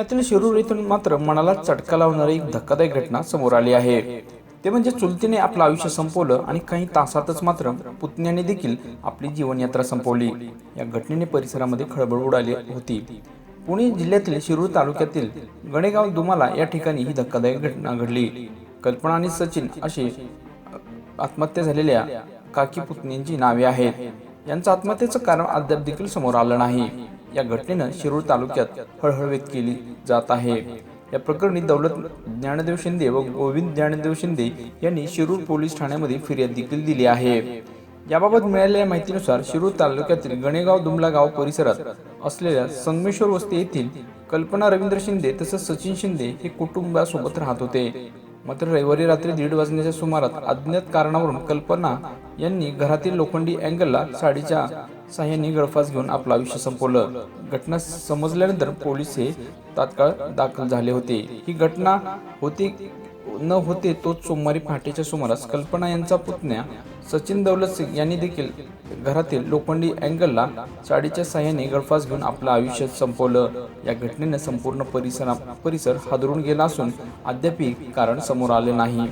पुण्यातील शिरूर येथून मात्र मनाला चटका लावणारी एक धक्कादायक घटना समोर आली आहे. ते म्हणजे चुलतीने आपलं आयुष्य संपवलं आणि काही तासातच मात्र पुतण्याने देखील आपली जीवनयात्रा संपवली. या घटनेने परिसरामध्ये खळबळ उडाली होती. पुणे जिल्ह्यातील शिरूर तालुक्यातील गणेगाव दुमाला या ठिकाणी ही धक्कादायक घटना घडली. कल्पना आणि सचिन अशी आत्महत्या झालेल्या काकी पुतण्यांची नावे आहेत. यांचं आत्महत्येचं कारण अद्याप देखील समोर आलं नाही. या घटनेनं शिरूर तालुक्यात हळहळ व्यक्त केली जात आहे. या प्रकरणी दौलत ज्ञानदेव शिंदे व गोविंद ज्ञानदेव शिंदे यांनी शिरूर पोलीस ठाण्यामध्ये फिर्याद देखील दिली आहे. याबाबत मिळालेल्या माहितीनुसार शिरूर तालुक्यातील गणेगाव दुमला गाव परिसरात असलेल्या संगमेश्वर वस्ती येथील कल्पना रवींद्र शिंदे तसंच सचिन शिंदे हे कुटुंबासोबत राहत होते. मात्र रविवारी रात्री दीड वाजण्याच्या सुमारात अज्ञात कारणावरून कल्पना यांनी घरातील लोखंडी अँगलला साडीच्या साह्याने गळफास घेऊन आपलं आयुष्य संपवलं. घटना समजल्यानंतर पोलीस हे तात्काळ दाखल झाले होते. ही घटना होती न होते तोच सोमवारी पहाटेच्या सुमारास कल्पना यांचा पुतण्या सचिन दौलत सिंग यांनी देखील घरातील लोखंडी अँगलला साडीच्या साह्याने गळफास घेऊन आपलं आयुष्य संपवलं. या घटनेनं संपूर्ण परिसरा परिसर हादरून गेला असून अद्यापही कारण समोर आले नाही.